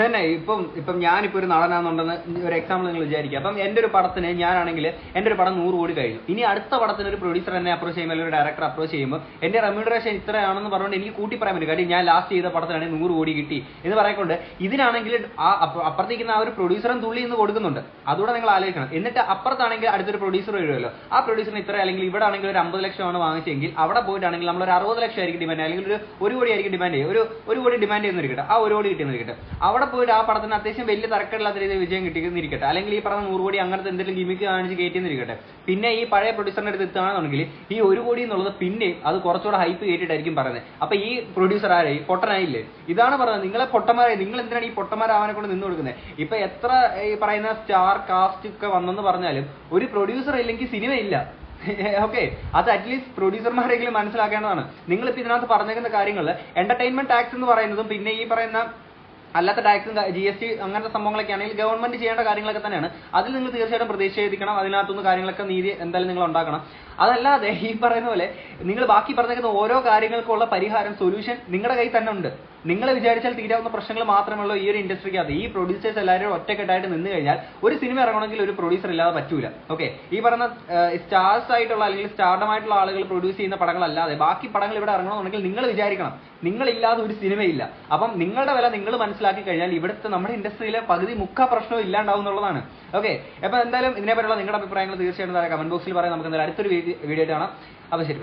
തന്നെ ഇപ്പം ഇപ്പം ഞാനിപ്പോ ഒരു നടനാന്നുണ്ടെന്ന് ഒരു എക്സാമ്പിൾ നിങ്ങൾ വിചാരിക്കുക. അപ്പം എന്റെ ഒരു പടത്തിന് ഞാനാണെങ്കിൽ എന്റെ ഒരു പടം നൂറ് കോടി കഴിഞ്ഞു. ഇനി അടുത്ത പടത്തിന് ഒരു പ്രൊഡ്യൂസർ എന്നെ അപ്രോച്ച് ചെയ്യുമ്പോൾ അല്ലെങ്കിൽ ഒരു ഡയറക്ടർ അപ്രോച്ച് ചെയ്യുമ്പോൾ എന്റെ റെമ്യൂണറേഷൻ ഇത്രയാണെന്ന് പറഞ്ഞുകൊണ്ട് എനിക്ക് കൂട്ടി പറയാൻ പറ്റും. കാര്യം ഞാൻ ലാസ്റ്റ് ചെയ്ത പടത്തിനാണെങ്കിൽ നൂറ് കോടി കിട്ടി എന്ന് പറയക്കൊണ്ട് ഇതിനാണെങ്കിൽ ആ അപ്പ- അപ്പുറത്തേക്കുന്ന ആ ഒരു പ്രൊഡ്യൂസറും തുള്ളി ഇന്ന് കൊടുക്കുന്നുണ്ട്. അതുകൂടെ നിങ്ങൾ ആലോചിക്കണം. എന്നിട്ട് അപ്പുറത്താണെങ്കിൽ അടുത്തൊരു പ്രൊഡ്യൂസർ വരുമല്ലോ. ആ പ്രൊഡ്യൂസറിന് ഇത്ര അല്ലെങ്കിൽ ഇവിടെ ആണെങ്കിൽ ഒരു അമ്പത് ലക്ഷമാണ് വാങ്ങിച്ചെങ്കിൽ അവിടെ പോയിട്ടാണെങ്കിൽ നമ്മൾ ഒരു അറുപത് ലക്ഷം ആയിരിക്കും ഡിമാൻഡ് അല്ലെങ്കിൽ ഒരു ഒരു കോടി ആയിരിക്കും ഡിമാൻഡ് ചെയ്യുക. ഒരു ഒരു കോടി ഡിമാൻഡ് ചെയ്യുന്നിരിക്കട്ടെ ആ ഒരു കോടി കിട്ടിയെന്നിരിക്കട്ടെ അവിടെ പോയിട്ട് ആ പടത്തിന് അത്യാവശ്യം വലിയ തരക്കേടില്ലാത്ത രീതിയിൽ വിജയം കിട്ടിയെന്നിരിക്കട്ടെ അല്ലെങ്കിൽ ഈ പറഞ്ഞ നൂറ് കോടി അങ്ങനത്തെ എന്തെങ്കിലും ഗിമിക്ക് കാണിച്ച് കയറ്റിയെന്നിരിക്കട്ടെ പിന്നെ ഈ പഴയ പ്രൊഡ്യൂസറിന്റെ അടുത്ത് എത്തുകയാണെന്നുണ്ടെങ്കിൽ ഈ ഒരു കോടി എന്നുള്ളത് പിന്നെ അത് കുറച്ചുകൂടെ ഹൈപ്പ് കയറ്റിയിട്ടായിരിക്കും പറയുന്നത്. അപ്പൊ ഈ പ്രൊഡ്യൂസർ ആരായി പൊട്ടനായില്ലേ? ഇതാണ് പറയുന്നത്. നിങ്ങളെ പൊട്ടന്മാരായി നിങ്ങൾ എന്തിനാണ് ഈ പൊട്ടന്മാരാവനെ കൊണ്ട് നിന്ന് കൊടുക്കുന്നത്? ഇപ്പൊ എത്ര ഈ പറയുന്ന സ്റ്റാർ കാസ്റ്റ് ഒക്കെ വന്നെന്ന് പറഞ്ഞാലും ഒരു പ്രൊഡ്യൂസർ ഇല്ലെങ്കിൽ സിനിമ ഇല്ല. ഓക്കെ അത് അറ്റ്ലീസ്റ്റ് പ്രൊഡ്യൂസർമാരെങ്കിലും മനസ്സിലാക്കേണ്ടതാണ്. നിങ്ങൾ ഇപ്പൊ ഇതിനകത്ത് പറഞ്ഞേക്കുന്ന കാര്യങ്ങൾ എന്റർടൈൻമെന്റ് ടാക്സ് എന്ന് പറയുന്നതും പിന്നെ ഈ പറയുന്ന അല്ലാത്ത ടാക്സും ജി എസ് ടി അങ്ങനത്തെ സംഭവങ്ങളൊക്കെ ആണെങ്കിൽ ഗവൺമെന്റ് ചെയ്യേണ്ട കാര്യങ്ങളൊക്കെ തന്നെയാണ്. അതിൽ നിങ്ങൾ തീർച്ചയായിട്ടും പ്രതിഷേധിക്കണം. അതിനകത്തുനിന്ന് കാര്യങ്ങളൊക്കെ നീതി എന്തായാലും നിങ്ങൾ ഉണ്ടാക്കണം. അതല്ലാതെ ഈ പറയുന്ന പോലെ നിങ്ങൾ ബാക്കി പറഞ്ഞേക്കുന്ന ഓരോ കാര്യങ്ങൾക്കുള്ള പരിഹാരം സൊല്യൂഷൻ നിങ്ങളുടെ കയ്യിൽ തന്നെ ഉണ്ട്. നിങ്ങൾ വിചാരിച്ചാൽ തീരാവുന്ന പ്രശ്നങ്ങൾ മാത്രമല്ല ഈ ഒരു ഇൻഡസ്ട്രിക്ക് അത് ഈ പ്രൊഡ്യൂസേഴ്സ് എല്ലാവരും ഒറ്റക്കെട്ടായിട്ട് നിന്ന് കഴിഞ്ഞാൽ ഒരു സിനിമ ഇറങ്ങണമെങ്കിൽ ഒരു പ്രൊഡ്യൂസർ ഇല്ലാതെ പറ്റൂല. ഓക്കെ ഈ പറഞ്ഞ സ്റ്റാർസ് ആയിട്ടുള്ള അല്ലെങ്കിൽ സ്റ്റാർഡമായിട്ടുള്ള ആളുകൾ പ്രൊഡ്യൂസ് ചെയ്യുന്ന പടങ്ങളല്ലാതെ ബാക്കി പടങ്ങൾ ഇവിടെ ഇറങ്ങണമെന്നുണ്ടെങ്കിൽ നിങ്ങൾ വിചാരിക്കണം. നിങ്ങളില്ലാതെ ഒരു സിനിമയില്ല. അപ്പം നിങ്ങളുടെ വില നിങ്ങൾ മനസ്സിലാക്കി കഴിഞ്ഞാൽ ഇവിടുത്തെ നമ്മുടെ ഇൻഡസ്ട്രിയിലെ പകുതി മുഖ പ്രശ്നവും ഇല്ലാണ്ടാവും എന്നുള്ളതാണ്. ഓക്കെ അപ്പൊ എന്തായാലും ഇതിനെപ്പറ്റിയുള്ള നിങ്ങളുടെ അഭിപ്രായങ്ങൾ തീർച്ചയായിട്ടും കമന്റ് ബോക്സിൽ പറയാം. നമുക്ക് എന്തായാലും അടുത്തൊരു വീഡിയോ കാണാം. അപ്പൊ ശരി